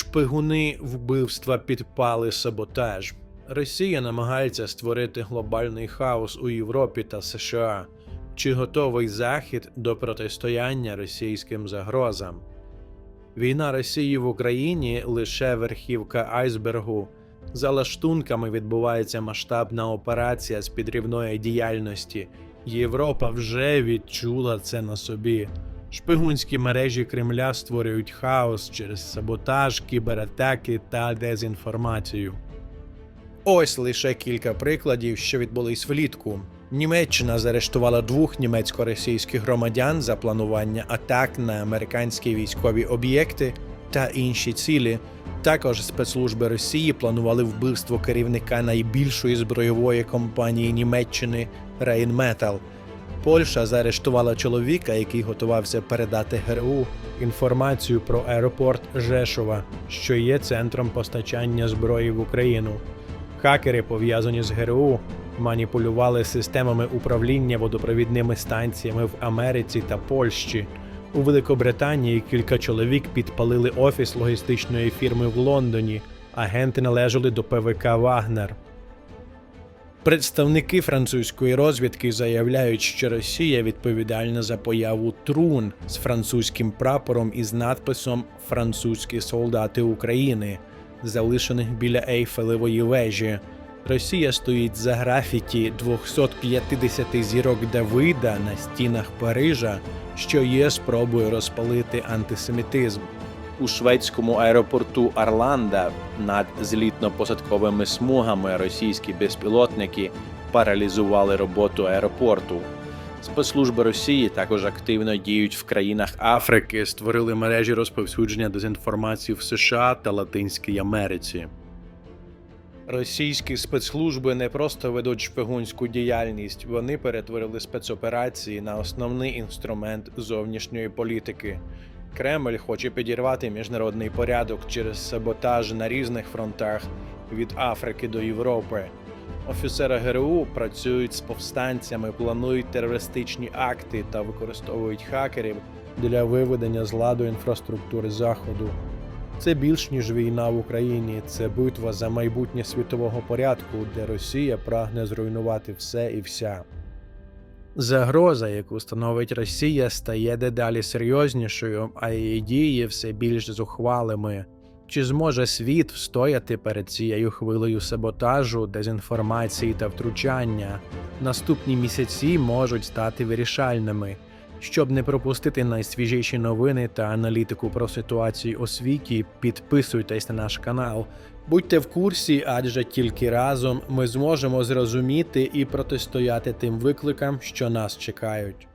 Шпигуни, вбивства, підпали, саботаж. Росія намагається створити глобальний хаос у Європі та США. Чи готовий Захід до протистояння російським загрозам? Війна Росії в Україні лише верхівка айсбергу. За лаштунками відбувається масштабна операція з підрівної діяльності. Європа вже відчула це на собі. Шпигунські мережі Кремля створюють хаос через саботаж, кібератаки та дезінформацію. Ось лише кілька прикладів, що відбулись влітку. Німеччина заарештувала двох німецько-російських громадян за планування атак на американські військові об'єкти та інші цілі. Також спецслужби Росії планували вбивство керівника найбільшої збройової компанії Німеччини Rheinmetall. Польща заарештувала чоловіка, який готувався передати ГРУ інформацію про аеропорт Жешова, що є центром постачання зброї в Україну. Хакери, пов'язані з ГРУ, маніпулювали системами управління водопровідними станціями в Америці та Польщі. У Великобританії кілька чоловік підпалили офіс логістичної фірми в Лондоні. Агенти належали до ПВК Вагнер. Представники французької розвідки заявляють, що Росія відповідальна за появу трун з французьким прапором із надписом Французькі солдати України, залишених біля Ейфелевої вежі. Росія стоїть за графіті 250 зірок Давида на стінах Парижа, що є спробою розпалити антисемітизм. У шведському аеропорту Арланда над злітно-посадковими смугами російські безпілотники паралізували роботу аеропорту. Спецслужби Росії також активно діють в країнах Африки, створили мережі розповсюдження дезінформації в США та Латинській Америці. Російські спецслужби не просто ведуть шпигунську діяльність, вони перетворили спецоперації на основний інструмент зовнішньої політики. Кремль хоче підірвати міжнародний порядок через саботаж на різних фронтах від Африки до Європи. Офіцери ГРУ працюють з повстанцями, планують терористичні акти та використовують хакерів для виведення з ладу інфраструктури Заходу. Це більш ніж війна в Україні, це битва за майбутнє світового порядку, де Росія прагне зруйнувати все і вся. Загроза, яку становить Росія, стає дедалі серйознішою, а її дії все більш зухвалими. Чи зможе світ встояти перед цією хвилею саботажу, дезінформації та втручання? Наступні місяці можуть стати вирішальними. Щоб не пропустити найсвіжіші новини та аналітику про ситуацію у світі, підписуйтесь на наш канал. Будьте в курсі, адже тільки разом ми зможемо зрозуміти і протистояти тим викликам, що нас чекають.